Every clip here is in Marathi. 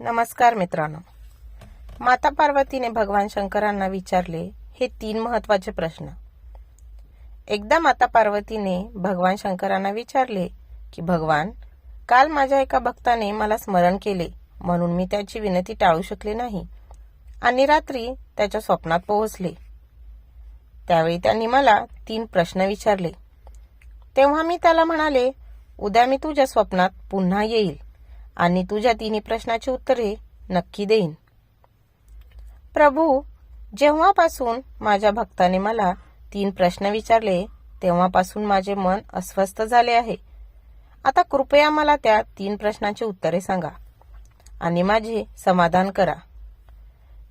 नमस्कार मित्रांनो. माता पार्वतीने भगवान शंकरांना विचारले हे तीन महत्त्वाचे प्रश्न. एकदा माता पार्वतीने भगवान शंकरांना विचारले की भगवान काल माझ्या एका भक्ताने मला स्मरण केले म्हणून मी त्याची विनंती टाळू शकले नाही आणि रात्री त्याच्या स्वप्नात पोहोचले. त्यावेळी त्यांनी मला तीन प्रश्न विचारले. तेव्हा मी त्याला म्हणाले उद्या मी तुझ्या स्वप्नात पुन्हा येईल. आणि तुझ्या तिन्ही प्रश्नाची उत्तरे नक्की देईन. प्रभू जेव्हापासून माझ्या भक्ताने मला तीन प्रश्न विचारले तेव्हापासून माझे मन अस्वस्थ झाले आहे. आता कृपया मला त्या तीन प्रश्नांची उत्तरे सांगा आणि माझे समाधान करा.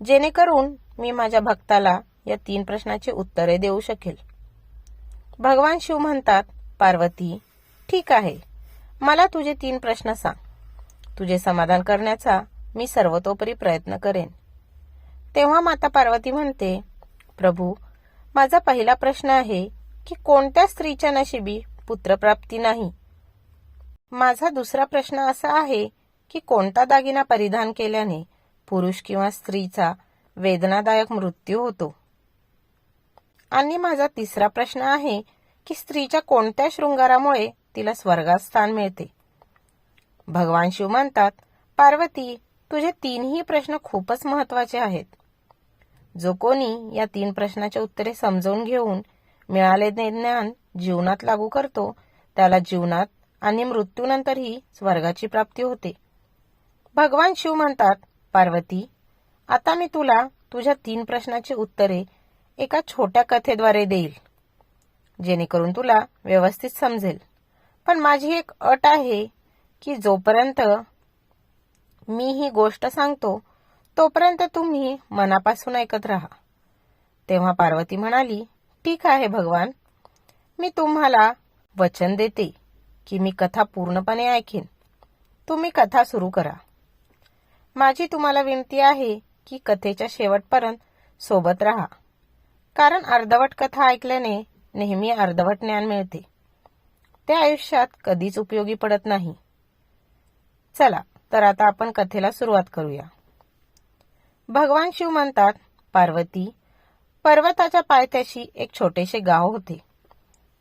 जेणेकरून मी माझ्या भक्ताला या तीन प्रश्नाची उत्तरे देऊ शकेल. भगवान शिव म्हणतात पार्वती ठीक आहे. मला तुझे तीन प्रश्न सांग. तुझे समाधान करण्याचा मी सर्वतोपरी प्रयत्न करेन. तेव्हा माता पार्वती म्हणते प्रभू माझा पहिला प्रश्न आहे की कोणत्या स्त्रीच्या नशिबी पुत्रप्राप्ती नाही? माझा दुसरा प्रश्न असा आहे की कोणता दागिना परिधान केल्याने पुरुष किंवा स्त्रीचा वेदनादायक मृत्यू होतो? आणि माझा तिसरा प्रश्न आहे की स्त्रीच्या कोणत्या शृंगारामुळे तिला स्वर्गात स्थान मिळते? भगवान शिव म्हणतात पार्वती तुझे तीनही प्रश्न खूपच महत्त्वाचे आहेत. जो कोणी या तीन प्रश्नाचे उत्तरे समजावून घेऊन मिळालेले ज्ञान जीवनात लागू करतो त्याला जीवनात आणि मृत्यूनंतरही स्वर्गाची प्राप्ती होते. भगवान शिव म्हणतात पार्वती आता मी तुला तुझ्या तीन प्रश्नाची उत्तरे एका छोट्या कथेद्वारे देईल जेणेकरून तुला व्यवस्थित समजेल. पण माझी एक अट आहे की जोपर्यंत मी ही गोष्ट सांगतो तोपर्यंत तुम्ही मनापासून ऐकत राहा. तेव्हा पार्वती म्हणाली ठीक आहे भगवान मी तुम्हाला वचन देते की मी कथा पूर्णपणे ऐकेन. तुम्ही कथा सुरू करा. माझी तुम्हाला विनंती आहे की कथेच्या शेवटपर्यंत सोबत राहा. कारण अर्धवट कथा ऐकल्याने नेहमी अर्धवट ज्ञान मिळते. ते आयुष्यात कधीच उपयोगी पडत नाही. चला तर आता आपण कथेला सुरुवात करूया. भगवान शिव म्हणतात पार्वती पर्वताच्या पायथ्याशी एक छोटेसे गाव होते.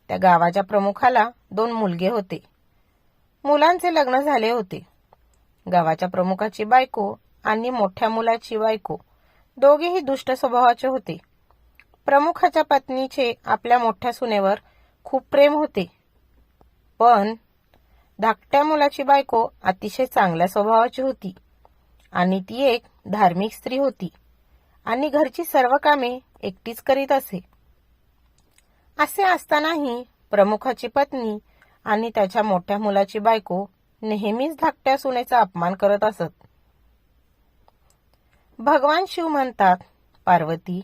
त्या गावाच्या प्रमुखाला दोन मुलगे होते. मुलांचे लग्न झाले होते. गावाच्या प्रमुखाची बायको आणि मोठ्या मुलाची बायको दोघेही दुष्ट स्वभावाचे होते. प्रमुखाच्या पत्नीचे आपल्या मोठ्या सुनेवर खूप प्रेम होते. पण धाकट्या मुलाची बायको अतिशय चांगल्या स्वभावाची होती. आणि ती एक धार्मिक स्त्री होती. आणि घरची सर्व कामे एकटीच करीत असे. असे असतानाही प्रमुखाची पत्नी आणि त्याच्या मोठ्या मुलाची बायको नेहमीच धाकट्या सुनेचा अपमान करत असत. भगवान शिव म्हणतात पार्वती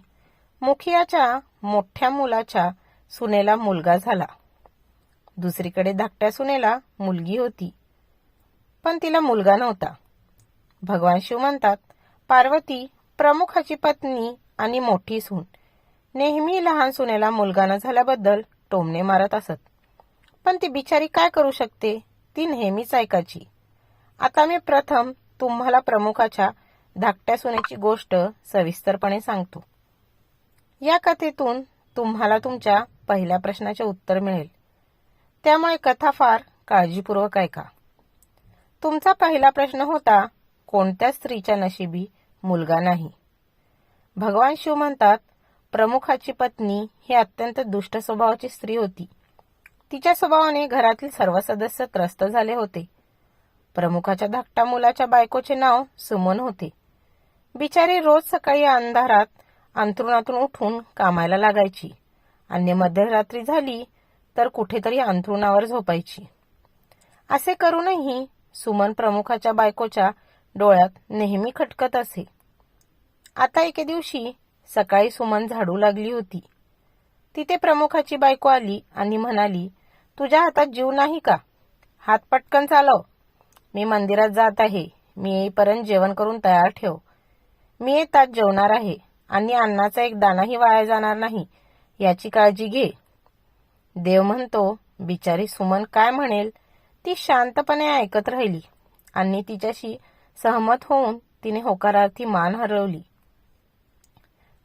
मुखियाच्या मोठ्या मुलाच्या सुनेला मुलगा झाला. दुसरीकडे धाकट्या सुनेला मुलगी होती. पण तिला मुलगा नव्हता. भगवान शिव म्हणतात पार्वती प्रमुखाची पत्नी आणि मोठी सून. नेहमी लहान सुनेला मुलगा न झाल्याबद्दल टोमणे मारत असत. पण ती बिचारी काय करू शकते? ती नेहमीच ऐकायची. आता मी प्रथम तुम्हाला प्रमुखाच्या धाकट्या सुनेची गोष्ट सविस्तरपणे सांगतो. या कथेतून तुम्हाला तुमच्या पहिल्या प्रश्नाचे उत्तर मिळेल. त्यामुळे कथा फार काळजीपूर्वक ऐका. तुमचा पहिला प्रश्न होता कोणत्या स्त्रीच्या नशिबी मुलगा नाही? भगवान शिव म्हणतात प्रमुखाची पत्नी ही अत्यंत दुष्ट स्वभावाची स्त्री होती. तिच्या स्वभावाने घरातील सर्व सदस्य त्रस्त झाले होते. प्रमुखाच्या धाकट्या मुलाच्या बायकोचे नाव सुमन होते. बिचारी रोज सकाळी अंधारात अंथरुणातून उठून कामाला लागायची. आणि मध्यरात्री झाली तर कुठेतरी अंथरुणावर झोपायची. असे करूनही सुमन प्रमुखाच्या बायकोच्या डोळ्यात नेहमी खटकत असे. आता एके दिवशी सकाळी सुमन झाडू लागली होती. तिथे प्रमुखाची बायको आली आणि म्हणाली तुझ्या हातात जीव नाही का? हात पटकन चालव. मी मंदिरात जात आहे. मी येईपर्यंत जेवण करून तयार ठेव. मी येतात जेवणार आहे आणि अन्नाचा एक दाणाही वाया जाणार नाही. याची काळजी घे. देव म्हणतो बिचारी सुमन काय म्हणेल? ती शांतपणे ऐकत राहिली आणि तिच्याशी सहमत होऊन तिने होकारार्थी मान हरवली.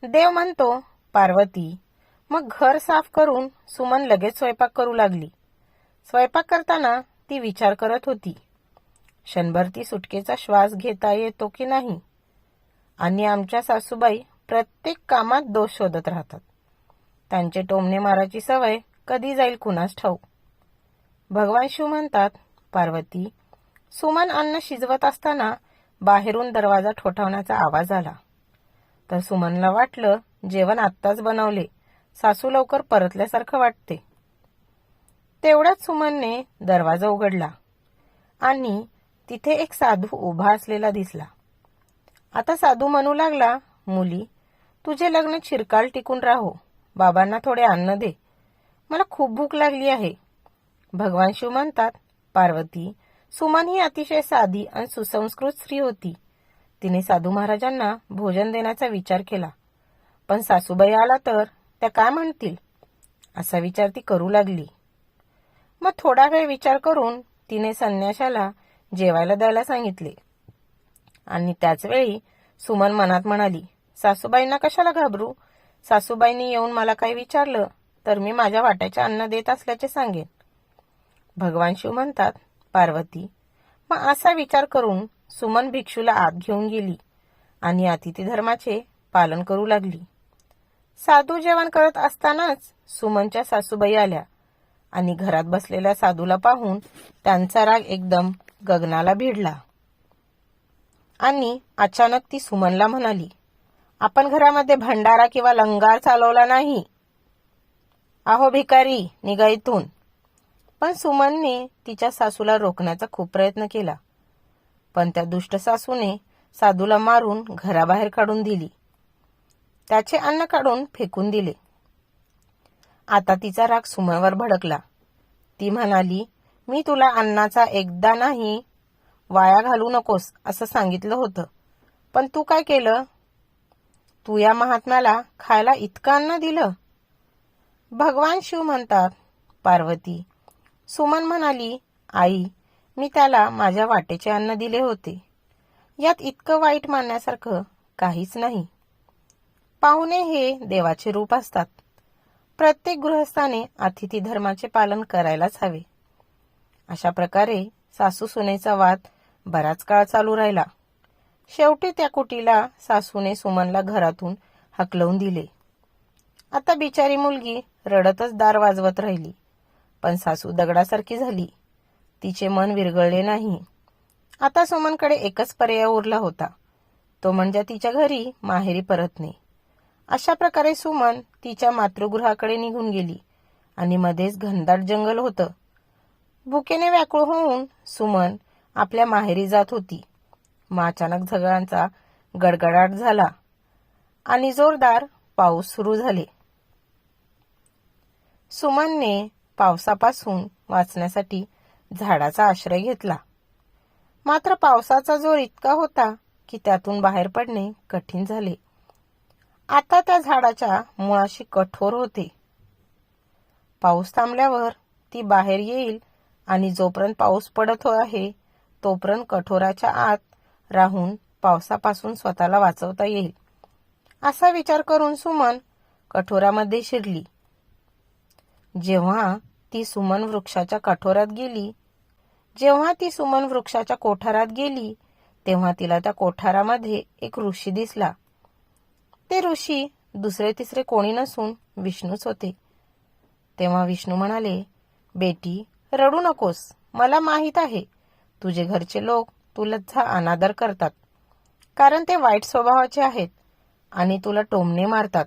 देव म्हणतो पार्वती मग घर साफ करून सुमन लगेच स्वयंपाक करू लागली. स्वयंपाक करताना ती विचार करत होती क्षणभर ती सुटकेचा श्वास घेता येतो की नाही? आणि आमच्या सासूबाई प्रत्येक कामात दोष शोधत राहतात. त्यांचे टोमणे मारायची सवय कधी जाईल कुणास ठाऊ भगवान शिव म्हणतात पार्वती सुमन अन्न शिजवत असताना बाहेरून दरवाजा ठोठावण्याचा आवाज आला. तर सुमनला वाटलं जेवण आत्ताच बनवले. सासू लवकर परतल्यासारखं वाटते. तेवढ्याच सुमनने दरवाजा उघडला आणि तिथे एक साधू उभा असलेला दिसला. आता साधू म्हणू लागला मुली तुझे लग्न चिरकाल टिकून राहो. बाबांना थोडे अन्न दे. मला खूप भूक लागली आहे. भगवान शिव म्हणतात पार्वती सुमन ही अतिशय साधी आणि सुसंस्कृत स्त्री होती. तिने साधू महाराजांना भोजन देण्याचा विचार केला. पण सासूबाई आला तर त्या काय म्हणतील? असा विचार ती करू लागली. मग थोडा वेळ विचार करून तिने संन्याशाला जेवायला द्यायला सांगितले. आणि त्याच वेळी सुमन मनात म्हणाली सासूबाईंना कशाला घाबरू? सासूबाईंनी येऊन मला काही विचारलं तर मी माझ्या वाट्याचे अन्न देत असल्याचे सांगेन. भगवान शिव म्हणतात पार्वती मग असा विचार करून सुमन भिक्षूला आत घेऊन गेली आणि अतिथी धर्माचे पालन करू लागली. साधू जेवण करत असतानाच सुमनच्या सासूबाई आल्या आणि घरात बसलेल्या साधूला पाहून त्यांचा राग एकदम गगनाला भिडला. आणि अचानक ती सुमनला म्हणाली आपण घरामध्ये भंडारा किंवा लंगार चालवला नाही. आहो भिकारी निघा इथून. पण सुमनने तिच्या सासूला रोखण्याचा खूप प्रयत्न केला. पण त्या दुष्ट सासूने साधूला मारून घराबाहेर काढून दिली. त्याचे अन्न काढून फेकून दिले. आता तिचा राग सुमनवर भडकला. ती म्हणाली मी तुला अन्नाचा एकदा नाही वाया घालू नकोस असं सांगितलं होतं. पण तू काय केलं? तू या महात्म्याला खायला इतकं अन्न दिलं भगवान शिव म्हणतात पार्वती. सुमन म्हणाली आई मी त्याला माझ्या वाटेचे अन्न दिले होते. यात इतकं वाईट मानण्यासारखं काहीच नाही. पाहुणे हे देवाचे रूप असतात. प्रत्येक गृहस्थाने अतिथी धर्माचे पालन करायलाच हवे. अशा प्रकारे सासू सुनेचा वाद बराच काळ चालू राहिला. शेवटी त्या कुटीला सासूने सुमनला घरातून हकलवून दिले. आता बिचारी मुलगी रडतच दार वाजवत राहिली. पण सासू दगडासारखी झाली. तिचे मन विरगळले नाही. आता सुमनकडे एकच पर्याय उरला होता. तो म्हणजे तिच्या घरी माहेरी परतणे. अशा प्रकारे सुमन तिच्या मातृगृहाकडे निघून गेली आणि मध्येच घनदाट जंगल होतं. भुकेने व्याकुळ होऊन सुमन आपल्या माहेरी जात होती. मग अचानक झगडांचा गडगडाट झाला आणि जोरदार पाऊस सुरू झाले. सुमनने पावसापासून वाचण्यासाठी झाडाचा आश्रय घेतला. मात्र पावसाचा जोर इतका होता की त्यातून बाहेर पडणे कठीण झाले. आता त्या झाडाच्या मुळाशी कठोर होते. पाऊस थांबल्यावर ती बाहेर येईल आणि जोपर्यंत पाऊस पडत आहे तोपर्यंत कठोराच्या आत राहून पावसापासून स्वतःला वाचवता येईल. असा विचार करून सुमन कठोरामध्ये शिरली. जेव्हा ती सुमन वृक्षाच्या कठोरात गेली जेव्हा ती सुमन वृक्षाच्या कोठारात गेली तेव्हा तिला त्या कोठारामध्ये एक ऋषी दिसला. ते ऋषी दुसरे तिसरे कोणी नसून विष्णूच होते. तेव्हा विष्णू म्हणाले बेटी रडू नकोस. मला माहीत आहे तुझे घरचे लोक तुला अनादर करतात. कारण ते वाईट स्वभावाचे आहेत आणि तुला टोमणे मारतात.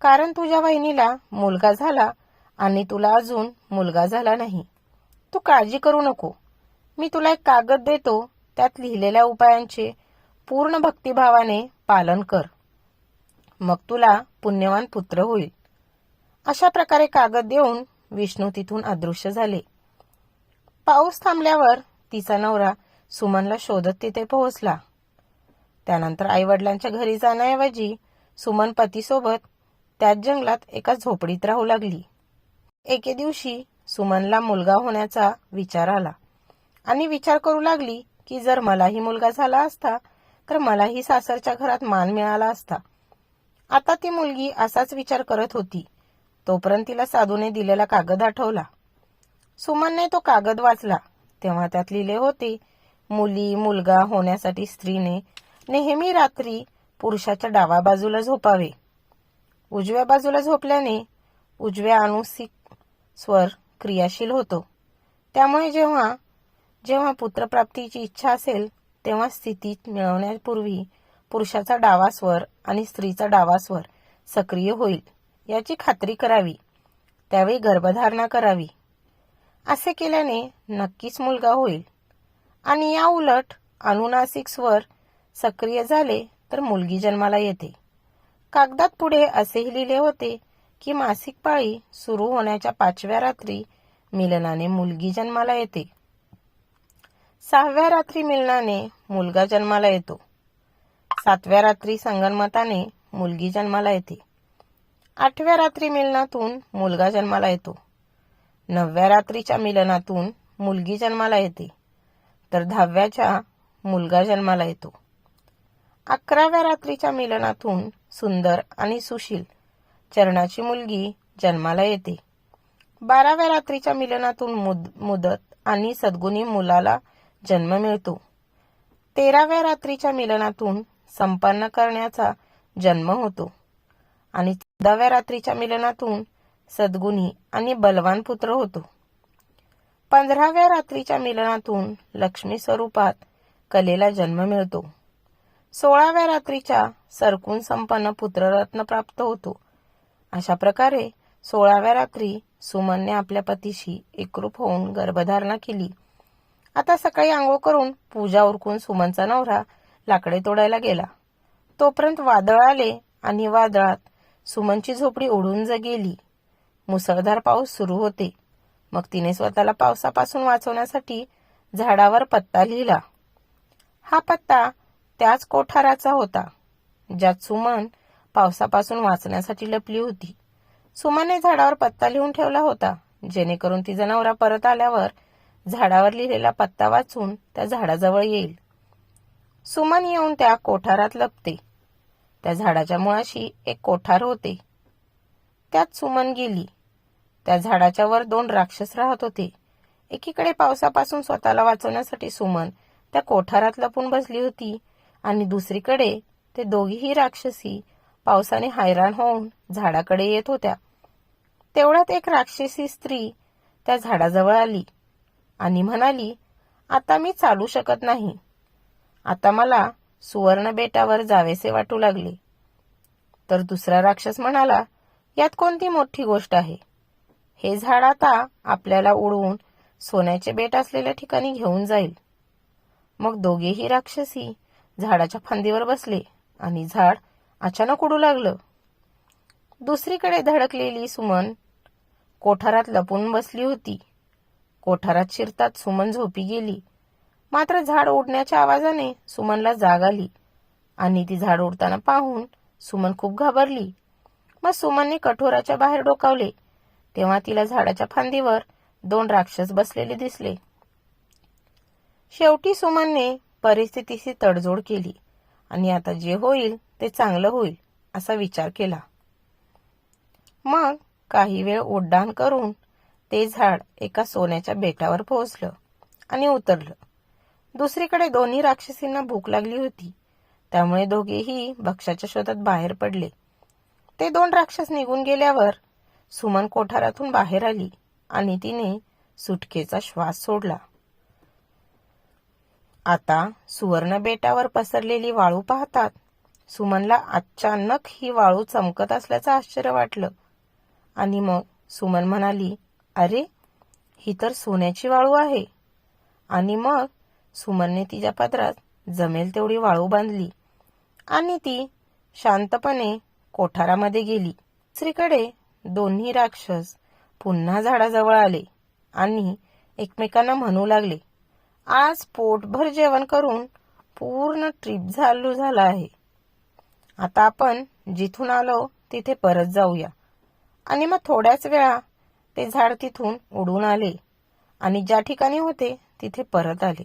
कारण तुझ्या वहिनीला मुलगा झाला आणि तुला अजून मुलगा झाला नाही. तू काळजी करू नको. मी तुला एक कागद देतो. त्यात लिहिलेल्या उपायांचे पूर्ण भक्तिभावाने पालन कर. मग तुला पुण्यवान पुत्र होईल. अशा प्रकारे कागद देऊन विष्णू तिथून अदृश्य झाले. पाऊस थांबल्यावर तिचा नवरा सुमनला शोधत तिथे पोहोचला. त्यानंतर आईवडिलांच्या घरी जाण्याऐवजी सुमन पतीसोबत त्याच जंगलात एका झोपडीत राहू लागली. एके दिवशी सुमनला मुलगा होण्याचा विचार आला. आणि विचार करू लागली की जर मलाही मुलगा झाला असता तर मलाही सासरच्या घरात मान मिळाला असता. आता ती मुलगी असाच विचार करत होती. तोपर्यंत तिला साधूने दिलेला कागद आठवला. सुमनने तो कागद वाचला. तेव्हा त्यात लिहिले होते मुली मुलगा होण्यासाठी स्त्रीने नेहमी रात्री पुरुषाच्या डावा बाजूला झोपावे. उजव्या बाजूला झोपल्याने उजव्या अनुसिक स्वर क्रियाशील होतो. त्यामुळे जेव्हा जेव्हा पुत्रप्राप्तीची इच्छा असेल तेव्हा स्थिती मिळवण्यापूर्वी पुरुषाचा डावा स्वर आणि स्त्रीचा डावा स्वर सक्रिय होईल याची खात्री करावी. त्यावेळी गर्भधारणा करावी. असे केल्याने नक्कीच मुलगा होईल. आणि या उलट अनुनासिक स्वर सक्रिय झाले तर मुलगी जन्माला येते. कागदात पुढे असेही लिहिले होते की मासिक पाळी सुरू होण्याच्या पाचव्या रात्री मिलनाने मुलगी जन्माला येते. सहाव्या रात्री मिलनाने मुलगा जन्माला येतो. सातव्या रात्री संगनमताने मुलगी जन्माला येते. आठव्या रात्री मिलनातून मुलगा जन्माला येतो. नवव्या रात्रीच्या मिलनातून मुलगी जन्माला येते. तर दहाव्याच्या मुलगा जन्माला येतो. अकराव्या रात्रीच्या मिलनातून सुंदर आणि सुशील चरणाची मुलगी जन्माला येते. बाराव्या रात्रीच्या मिलनातून मुद मुदत आणि सद्गुणी मुलाला जन्म मिळतो. तेराव्या रात्रीच्या मिलनातून संपन्न करण्याचा जन्म होतो. आणि चौदाव्या रात्रीच्या मिलनातून सद्गुणी आणि बलवान पुत्र होतो. पंधराव्या रात्रीच्या मिलनातून लक्ष्मी स्वरूपात कलेला जन्म मिळतो. सोळाव्या रात्रीच्या सरकून संपन्न पुत्ररत्न प्राप्त होतो. अशा प्रकारे सोळाव्या रात्री सुमनने आपल्या पतीशी एकरूप होऊन गर्भधारणा केली. आता सकाळी आंघोळ करून पूजा उरकून सुमनचा नवरा लाकडे तोडायला गेला. तोपर्यंत वादळ आले आणि वादळात सुमनची झोपडी उडून ज गेली. मुसळधार पाऊस सुरू होते. मग तिने स्वतःला पावसापासून वाचवण्यासाठी झाडावर पत्ता लिहिला. हा पत्ता त्याच कोठाराचा होता ज्यात सुमन पावसापासून वाचण्यासाठी लपली होती. सुमनने झाडावर पत्ता लिहून ठेवला होता. जेणेकरून तिचा नवरा परत आल्यावर झाडावर लिहिलेला पत्ता वाचून त्या झाडाजवळ येईल. सुमन येऊन त्या कोठारात लपते. त्या झाडाच्या मुळाशी एक कोठार होते. त्यात सुमन गेली. त्या झाडाच्या वर दोन राक्षस राहत होते. एकीकडे पावसापासून स्वतःला वाचवण्यासाठी सुमन त्या कोठारात लपून बसली होती आणि दुसरीकडे ते दोघीही राक्षसी पावसाने हैराण होऊन झाडाकडे येत होत्या. तेवढ्यात एक राक्षसी स्त्री त्या झाडाजवळ आली आणि म्हणाली आता मी चालू शकत नाही. आता मला सुवर्ण बेटावर जावेसे वाटू लागले. तर दुसरा राक्षस म्हणाला यात कोणती मोठी गोष्ट आहे? हे झाड आता आपल्याला उडवून सोन्याचे बेट असलेल्या ठिकाणी घेऊन जाईल. मग दोघेही राक्षसी झाडाच्या फांदीवर बसले आणि झाड अचानक उडू लागलं. दुसरीकडे धडकलेली सुमन कोठारात लपून बसली होती. कोठारात शिरतात सुमन झोपी गेली. मात्र झाड उडण्याच्या आवाजाने सुमनला जाग आली आणि ती झाड उडताना पाहून सुमन खूप घाबरली. मग सुमनने कठोराच्या बाहेर डोकावले. तेव्हा तिला झाडाच्या फांदीवर दोन राक्षस बसलेले दिसले. शेवटी सुमनने परिस्थितीशी तडजोड केली. आणि आता जे होईल ते चांगलं होईल असा विचार केला. मग काही वेळ उड्डाण करून ते झाड एका सोन्याच्या बेटावर पोहोचलं आणि उतरलं. दुसरीकडे दोन्ही राक्षसींना भूक लागली होती. त्यामुळे दोघेही भक्ष्याच्या शोधात बाहेर पडले. ते दोन राक्षस निघून गेल्यावर सुमन कोठारातून बाहेर आली आणि तिने सुटकेचा श्वास सोडला. आता सुवर्ण बेटावर पसरलेली वाळू पाहतात. सुमनला अचानक ही वाळू चमकत असल्याचं आश्चर्य वाटलं. आणि मग सुमन म्हणाली अरे ही तर सोन्याची वाळू आहे. आणि मग सुमनने तिच्या पदरात जमेल तेवढी वाळू बांधली. आणि ती शांतपणे कोठारामध्ये गेली. दुसरीकडे दोन्ही राक्षस पुन्हा झाडाजवळ आले आणि एकमेकांना म्हणू लागले आज पोटभर जेवण करून पूर्ण ट्रिप चालू झाला आहे. आता आपण जिथून आलो तिथे परत जाऊया. आणि मग थोड्याच वेळा ते झाड तिथून उडून आले आणि ज्या ठिकाणी होते तिथे परत आले.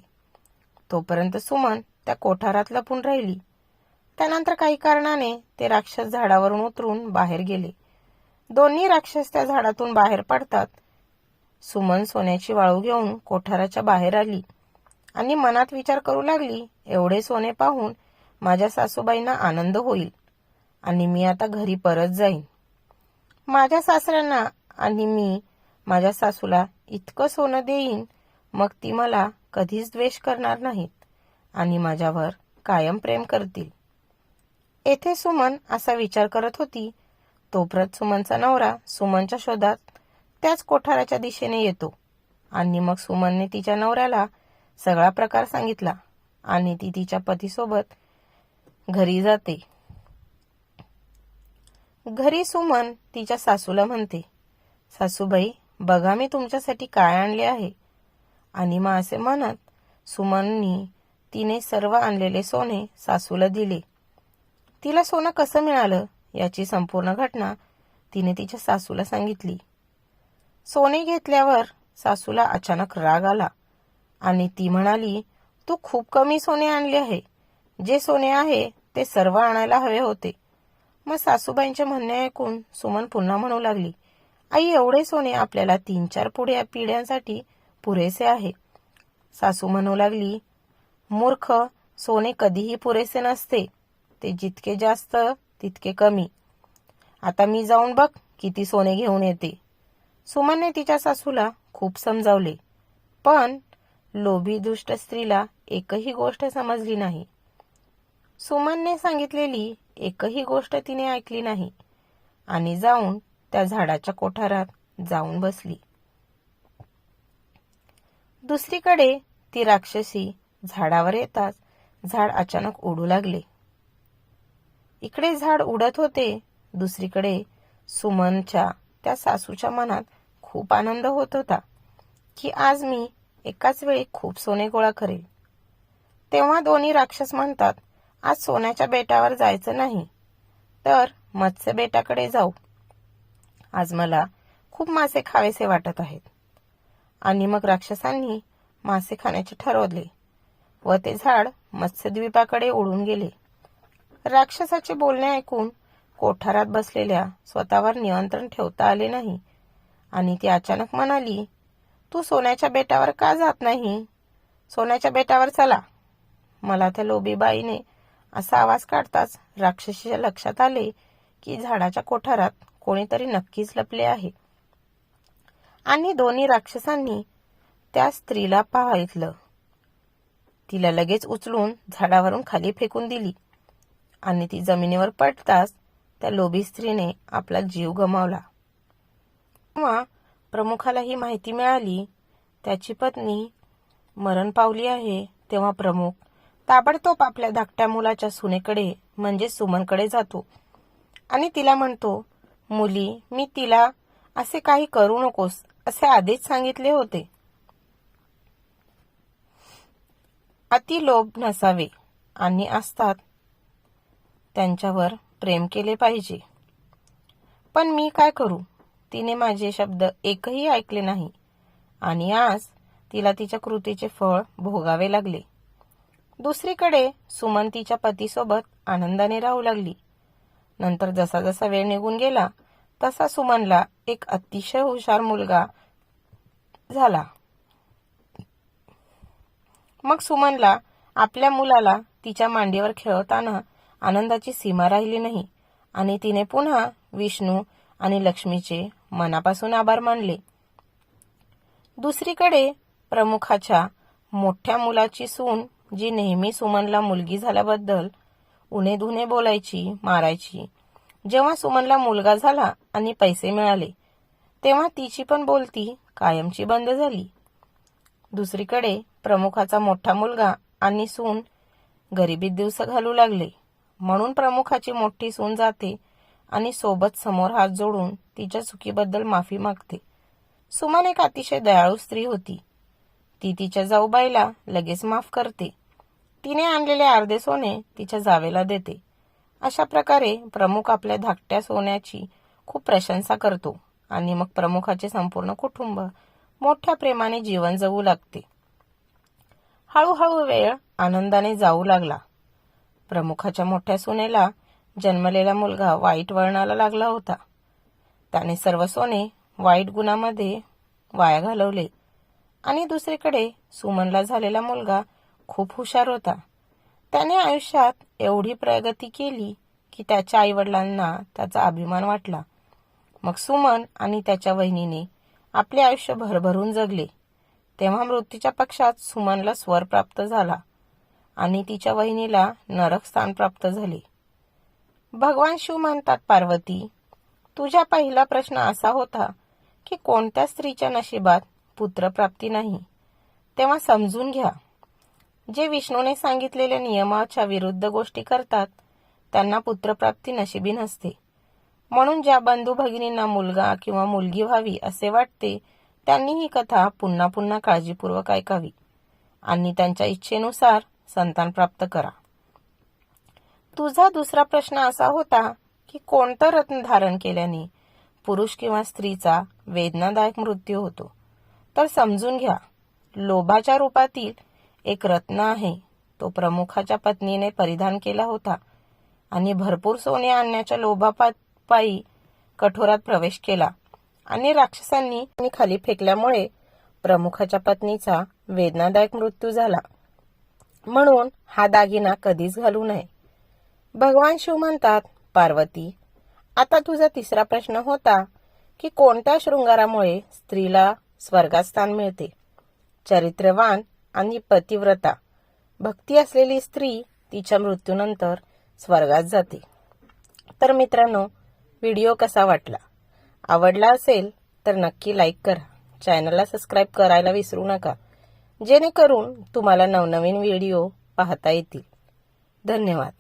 तोपर्यंत सुमन त्या कोठारात लपून राहिली. त्यानंतर काही कारणाने ते राक्षस झाडावरून उतरून बाहेर गेले. दोन्ही राक्षस त्या झाडातून बाहेर पडतात. सुमन सोन्याची वाळू घेऊन कोठाराच्या बाहेर आली. आणि मनात विचार करू लागली एवढे सोने पाहून माझ्या सासूबाईंना आनंद होईल आणि मी आता घरी परत जाईन. माझ्या सासऱ्यांना आणि मी माझ्या सासूला इतकं सोनं देईन मग ती मला कधीच द्वेष करणार नाहीत आणि माझ्यावर कायम प्रेम करतील. येथे सुमन असा विचार करत होती. तोपर्यंत सुमनचा नवरा सुमनच्या शोधात त्याच कोठाराच्या दिशेने येतो आणि मग सुमनने तिच्या नवऱ्याला सगळा प्रकार सांगितला आणि ती तिच्या पतीसोबत घरी जाते. घरी सुमन तिच्या सासूला म्हणते सासूबाई बघा मी तुमच्यासाठी काय आणले आहे. आणि मग असे म्हणत सुमननी तिने सर्व आणलेले सोने सासूला दिले. तिला सोनं कसं मिळालं याची संपूर्ण घटना तिने तिच्या सासूला सांगितली. सोने घेतल्यावर सासूला अचानक राग आला. आणि ती म्हणाली तू खूप कमी सोने आणले आहे. जे सोने आहे ते सर्व आणायला हवे होते. मग सासूबाईंचे म्हणणे ऐकून सुमन पुन्हा म्हणू लागली आई एवढे सोने आपल्याला तीन चार पुढे पिढ्यांसाठी पुरेसे आहे. सासू म्हणू लागली मूर्ख सोने कधीही पुरेसे नसते. ते जितके जास्त तितके कमी. आता मी जाऊन बघ किती सोने घेऊन येते. सुमनने तिच्या सासूला खूप समजावले पण लोभी दुष्ट स्त्रीला एकही गोष्ट समजली नाही. सुमनने सांगितलेली एकही गोष्ट तिने ऐकली नाही आणि जाऊन त्या झाडाच्या कोठारात जाऊन बसली. दुसरीकडे ती राक्षसी झाडावर येताच झाड अचानक उडू लागले. इकडे झाड उडत होते दुसरीकडे सुमनच्या त्या सासूच्या मनात खूप आनंद होत होता की आज मी एकाच वेळी खूप सोने गोळा करेल. तेव्हा दोन्ही राक्षस म्हणतात आज सोन्याच्या बेटावर जायचं नाही तर मत्स्य बेटाकडे जाऊ. आज मला खूप मासे खावेसे वाटत आहेत. आणि मग राक्षसांनी मासे खाण्याचे ठरवले व ते झाड मत्स्यद्वीपाकडे उडून गेले. राक्षसाचे बोलणे ऐकून कोठारात बसलेल्या स्वतःवर नियंत्रण ठेवता आले नाही आणि ती अचानक म्हणाली तू सोन्याच्या बेटावर का जात नाही? सोन्याच्या बेटावर चला. मला त्या लोबीबाईने असा आवाज काढताच राक्षसीच्या लक्षात आले की झाडाच्या कोठारात कोणीतरी नक्कीच लपले आहे. आणि दोन्ही राक्षसांनी त्या स्त्रीला पाहितलं तिला लगेच उचलून झाडावरून खाली फेकून दिली. आणि ती जमिनीवर पडताच त्या लोभी स्त्रीने आपला जीव गमावला. तेव्हा प्रमुखाला ही माहिती मिळाली. त्याची पत्नी मरण पावली आहे. तेव्हा प्रमुख ताबडतोब आपल्या धाकट्या मुलाच्या सुनेकडे म्हणजे सुमनकडे जातो आणि तिला म्हणतो मुली मी तिला असे काही करू नकोस असे आधीच सांगितले होते. अति लोभ नसावे आणि असतात. त्यांच्यावर प्रेम केले पाहिजे. पण मी काय करू? तिने माझे शब्द एकही ऐकले नाही. आणि आज तिला तिच्या कृतीचे फळ भोगावे लागले. दुसरीकडे सुमन तिच्या पतीसोबत आनंदाने राहू लागली. नंतर जसा जसा वेळ निघून गेला तसा सुमनला एक अतिशय हुशार मुलगा झाला. मग सुमनला आपल्या मुलाला तिच्या मांडीवर खेळवताना आनंदाची सीमा राहिली नाही. आणि तिने पुन्हा विष्णू आणि लक्ष्मीचे मनापासून आभार मानले. दुसरीकडे प्रमुखाच्या मोठ्या मुलाची सून जी नेहमी सुमनला मुलगी झाल्याबद्दल उणे धुणे बोलायची मारायची. जेव्हा सुमनला मुलगा झाला आणि पैसे मिळाले तेव्हा तिची पण बोलती कायमची बंद झाली. दुसरीकडे प्रमुखाचा मोठा मुलगा आणि सून गरिबीत दिवस घालू लागले. म्हणून प्रमुखाची मोठी सून जाते आणि सोबत समोर हात जोडून तिच्या चुकीबद्दल माफी मागते. सुमन एक अतिशय दयाळू स्त्री होती. ती तिच्या जाऊबाईला लगेच माफ करते. तिने आणलेले अर्धे सोने तिच्या जावेला देते. अशा प्रकारे प्रमुख आपल्या धाकट्या सोन्याची खूप प्रशंसा करतो आणि मग प्रमुखाचे संपूर्ण कुटुंब मोठ्या प्रेमाने जीवन जगू लागते. हळूहळू वेळ आनंदाने जाऊ लागला. प्रमुखाच्या मोठ्या सुनेला जन्मलेला मुलगा वाईट वळणाला लागला होता. त्याने सर्व सोने वाईट गुणामध्ये वाया घालवले. आणि दुसरीकडे सुमनला झालेला मुलगा खूप हुशार होता. त्याने आयुष्यात एवढी प्रगती केली की त्याच्या आईवडिलांना त्याचा अभिमान वाटला. मग सुमन आणि त्याच्या वहिनीने आपले आयुष्य भरभरून जगले. तेव्हा मृत्यूच्या पक्षात सुमनला स्वर प्राप्त झाला आणि तिच्या वहिनीला नरक स्थान प्राप्त झाले. भगवान शिव म्हणतात पार्वती तुझा पहिला प्रश्न असा होता की कोणत्या स्त्रीच्या नशिबात पुत्रप्राप्ती नाही? तेव्हा समजून घ्या. जे विष्णूने सांगितलेल्या नियमाच्या विरुद्ध गोष्टी करतात त्यांना पुत्रप्राप्ती नशिबी नसते. म्हणून ज्या बंधू भगिनींना मुलगा किंवा मुलगी व्हावी असे वाटते त्यांनी ही कथा पुन्हा पुन्हा काळजीपूर्वक ऐकावी आणि त्यांच्या इच्छेनुसार संतान प्राप्त करा. तुझा दुसरा प्रश्न असा होता की कोणतं रत्न धारण केल्याने पुरुष किंवा स्त्रीचा वेदनादायक मृत्यू होतो? तर समजून घ्या लोभाच्या रूपातील एक रत्न आहे. तो प्रमुखाच्या पत्नीने परिधान केला होता आणि भरपूर सोने आणण्याच्या लोभापायी कठोरात प्रवेश केला आणि राक्षसांनी खाली फेकल्यामुळे प्रमुखाच्या पत्नीचा वेदनादायक मृत्यू झाला. म्हणून हा दागिना कधीच घालू नये. भगवान शिव म्हणतात पार्वती आता तुझा तिसरा प्रश्न होता की कोणत्या शृंगारामुळे स्त्रीला स्वर्गात स्थान मिळते? चरित्रवान आणि पतिव्रता. भक्ती असलेली स्त्री तिच्या मृत्यूनंतर स्वर्गात जाते. तर मित्रांनो व्हिडिओ कसा वाटला? आवडला असेल तर नक्की लाईक करा. चॅनलला सबस्क्राईब करायला विसरू नका. जेणेकरून तुम्हाला नवनवीन व्हिडिओ पाहता येतील. धन्यवाद.